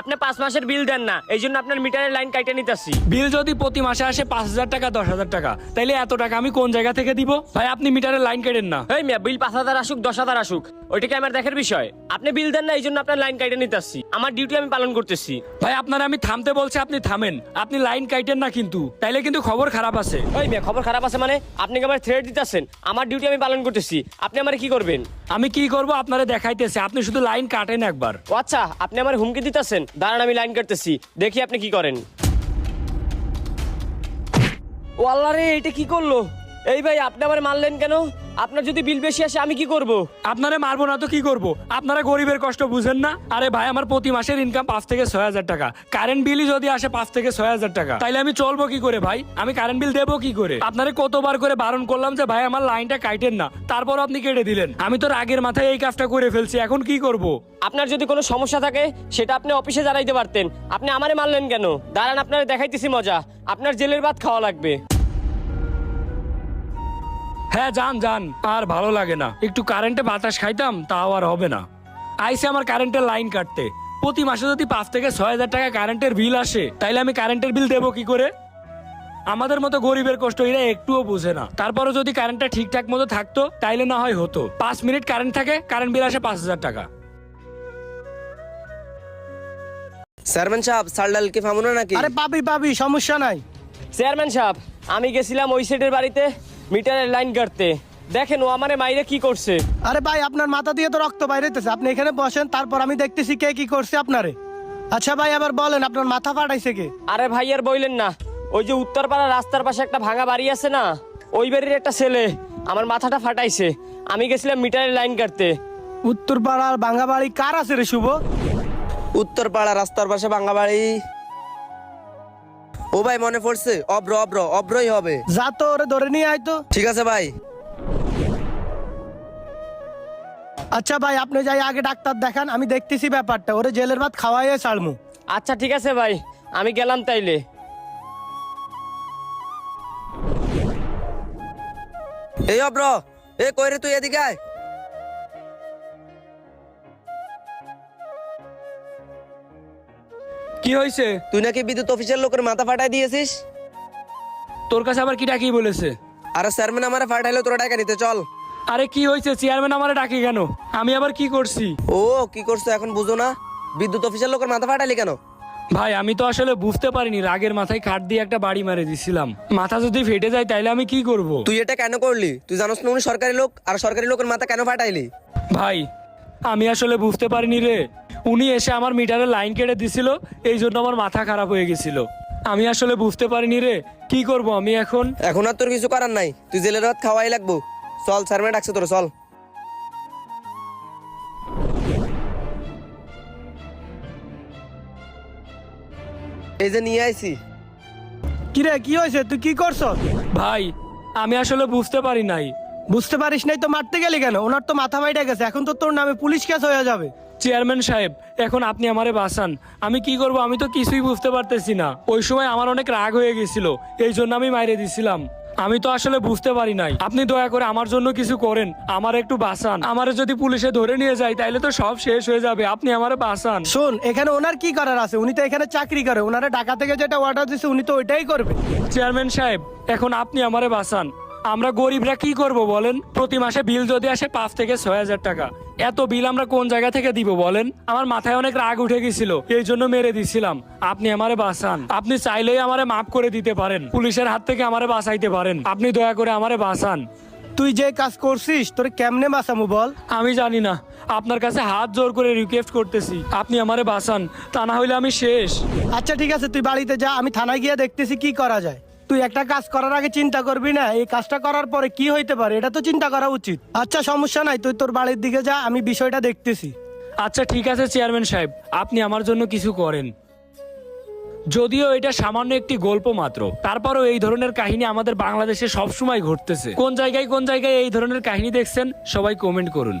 আপনি পাঁচ মাসের বিল দেন না এই জন্য আপনার মিটারের লাইন কাইটে নিতেছি। বিল যদি প্রতি মাসে আসে পাঁচ হাজার টাকা দশ হাজার টাকা তাইলে এত টাকা আমি কোন জায়গা থেকে দিব? ভাই আপনি মিটারের লাইন কেটেন না। এই মিয়া বিল পাঁচ হাজার আসুক দশ হাজার আসুক ওইটাকে আমার দেখার বিষয়। আপনি বিল দেন না এই জন্য আপনার লাইন কাইটে নিতেছি। আমার ডিউটি আমি পালন করতেছি। ভাই আপনার আমি থামতে বলছি আপনি থামেন। আপনি লাইন কাইটেন না কিন্তু তাইলে কিন্তু খবর খারাপ আছে। ওই মিয়া খবর খারাপ আছে মানে আপনি কি আমার থ্রেড দিতেছেন? আমার ডিউটি আমি পালন করতেছি আপনি আমার কি করবেন? আমি কি করব? আপনারা দেখাইতেছে। আপনি শুধু লাইন কাটেন একবার। ও আচ্ছা আপনি আমার হুমকি দিতেছেন। দাঁড়ান, আমি লাইন কাটতেছি। দেখি আপনি কি করেন। ও আল্লাহ রে, এটা কি করল? এই ভাই আপনি আমার মারলেন কেন? আপনার যদি বিল বেশি আসে আমি কি করব? আপনারা মারবো না তো কি করব? আপনারা গরিবের কষ্ট বুঝেন না? আরে ভাই আমার প্রতি মাসের ইনকাম পাঁচ থেকে ছয় হাজার টাকা। কারেন্ট বিলই যদি আসে পাঁচ থেকে ছয় হাজার টাকা। তাইলে আমি চলবো কি করে ভাই? আমি কারেন্ট বিল দেবো কি করে? আপনারা কতবার করে বারণ করলাম যে ভাই আমার লাইনটা কাটেন না। তারপর আপনি কেটে দিলেন। আমি তো আগের মাথায় এই কাজটা করে ফেলছি এখন কি করব? আপনার যদি কোনো সমস্যা থাকে সেটা আপনি অফিসে জানাইতে পারতেন। আপনি আমারে মারলেন কেন? দাঁড়ান আপনার দেখাইতেছি মজা। আপনার জেলের ভাত খাওয়া লাগবে। হ্যাঁ যান যান। আর ভালো লাগে না। একটু কারেন্টে বাতাস খাইতাম তাও আর হবে না। আইসে আমার কারেন্টের লাইন কাটতে। প্রতি মাসে যদি পাঁচ থেকে ছয় হাজার টাকা কারেন্টের বিল আসে তাইলে আমি কারেন্টের বিল দেবো কি করে? আমাদের মতো গরিবের কষ্ট এরা একটুও বুঝে না। তারপরও যদি কারেন্টটা ঠিকঠাক মতো থাকতো তাইলে না হয় হতো। পাঁচ মিনিট কারেন্ট থাকে কারেন্ট বিল আসে পাঁচ হাজার টাকা। চেয়ারম্যান সাহেব চাল ডাল কি ফামুনো নাকি? আরে পাবি পাবি সমস্যা নাই। চেয়ারম্যান সাহেব আমি গেছিলাম ওই সেটের বাড়িতে। মিটারের লাইন কাটতে। দেখেন ও আমারে মাইরে কি করছে। আরে ভাই আপনার মাথা দিয়ে তো রক্ত বাইরেতেছে। আপনি এখানে বসেন তারপর আমি দেখতেছি কে কি করছে আপনারে। আচ্ছা ভাই আবার বলেন আপনার মাথা ফাটাইছে কে? আরে ভাই আর বইলেন না। ওই যে উত্তরপাড়া রাস্তার পাশে একটা ভাঙা বাড়ি আছে না ওই বাড়ির একটা ছেলে আমার মাথাটা ফাটাইছে। আমি গেছিলাম মিটারের লাইন কাটতে। উত্তরপাড়ার বাঙ্গাবাড়ি কার আছে রে শুভ? উত্তরপাড়া রাস্তার পাশে ভাঙ্গা বাড়ি ও ভাই মনে পড়ছে। অব্র অব্র অব্রই হবে। যা তো ওরে ধরে নিয়ে আয় তো। ঠিক আছে ভাই। আচ্ছা ভাই আপনি যাই আগে ডাক্তার দেখান আমি দেখতেছি ব্যাপারটা। ওরে জেলের ভাত খাওয়াইয়ে ছাড়মু। আচ্ছা ঠিক আছে ভাই আমি গেলাম তাইলে। এই অব্র এ কই রে তুই এদিকে আয়। কি হয়েছে তুই নাকি বিদ্যুৎ অফিসের লোকের মাথা ফাটাই দিয়েছিস? তোর কাছে আবার কি ডাকি বলেছে? আরে চেয়ারম্যান আমারে ফাটাইলো তোরা টাকা নিতে চল। আরে কি হয়েছে চেয়ারম্যান আমারে ডাকে কেন? আমি আবার কি করছি? ও কি করছ এখন বুঝো না? বিদ্যুৎ অফিসের লোকের মাথা ফাটাইলি কেন? ভাই আমি তো আসলে বুঝতে পারিনি রাগের মাথায় কাঠ দিয়ে একটা বাড়ি মেরে দিছিলাম। মাথা যদি ফেটে যায় তাইলে আমি কি করব? তুই এটা কেন করলি? তুই জানোস না উনি সরকারি লোক আর সরকারি লোকের মাথা কেন ফাটাইলি? ভাই আমি আসলে বুঝতে পারিনি রে। উনি এসে আমার মিটারে লাইন কেটে দিছিল এই জন্য আমার মাথা খারাপ হয়ে গেছিল। আমি আসলে বুঝতে পারিনি রে কি করব আমি এখন? এখন আর তোর কিছু করার নাই। তুই জেলের ভাত খাওয়াই লাগবো। চল চেয়ারম্যান ডাকছে তোর চল। এই যে নিয়ে আইছি। কিরে কি হয়েছে? তুই কি করছ? ভাই আমি আসলে বুঝতে পারি নাই। বুঝতে পারিস নাই তো মারতে গেলি কেন? ওনার তো মাথা বাইটা গেছে। এখন তো তোর নামে পুলিশ কেস হয়ে যাবে। চেয়ারম্যান সাহেব এখন আপনি আমারে বাঁচান। আমি কি করব আমি তো কিছুই বুঝতে পারতেছি না। ওই সময় আমার অনেক রাগ হয়ে গেছিল এই জন্য আমি মাইরে দিছিলাম। আমি তো আসলে বুঝতে পারি নাই। আপনি দয়া করে আমার জন্য কিছু করেন আমার একটু বাঁচান। আমারে যদি পুলিশে ধরে নিয়ে যায় তাহলে তো সব শেষ হয়ে যাবে। আপনি আমারে বাঁচান। শোন এখানে ওনার কি করার আছে? উনি তো এখানে চাকরি করে। ওনারে ঢাকা থেকে যেটা অর্ডার দিছে উনি তো ওইটাই করবে। চেয়ারম্যান সাহেব এখন আপনি আমারে বাঁচান। আমরা গরিবরা কি করব বলেন? প্রতি মাসে বিল যদি আসে পাঁচ থেকে ছয় হাজার টাকা। এত বিল আমরা কোন জায়গা থেকে দিব বলেন? আমার মাথায় অনেক রাগ উঠে গেছিল এই জন্য মেরে দিছিলাম। আপনি আমারে বাঁচান। আপনি চাইলেই আমারে মাফ করে দিতে পারেন। পুলিশের হাত থেকে আমারে বাঁচাইতে পারেন। আপনি দয়া করে আমারে বাঁচান। তুই যে কাজ করছিস তোর কেমনে বাঁচামু বল? আমি জানি না। আপনার কাছে হাত জোর করে রিকোয়েস্ট করতেছি। আপনি আমারে বাঁচান তা না হইলে আমি শেষ। আচ্ছা ঠিক আছে তুই বাড়িতে যা আমি থানায় গিয়ে দেখতেছি কি করা যায়। তুই একটা কাজ করার আগে চিন্তা করবি না, এই কাজটা করার পরে কি হইতে পারে, এটা তো চিন্তা করা উচিত। আচ্ছা সমস্যা নাই, তুই তোর বাড়ির দিকে যা, আমি বিষয়টা দেখতেছি। আচ্ছা ঠিক আছে, চেয়ারম্যান সাহেব, আপনি আমার জন্য কিছু করেন। যদিও এটা সামান্য একটি গল্প মাত্র, তারপরও এই ধরনের কাহিনী আমাদের বাংলাদেশে সবসময় ঘটতেছে। কোন জায়গায় কোন জায়গায় এই ধরনের কাহিনী দেখছেন, সবাই কমেন্ট করুন।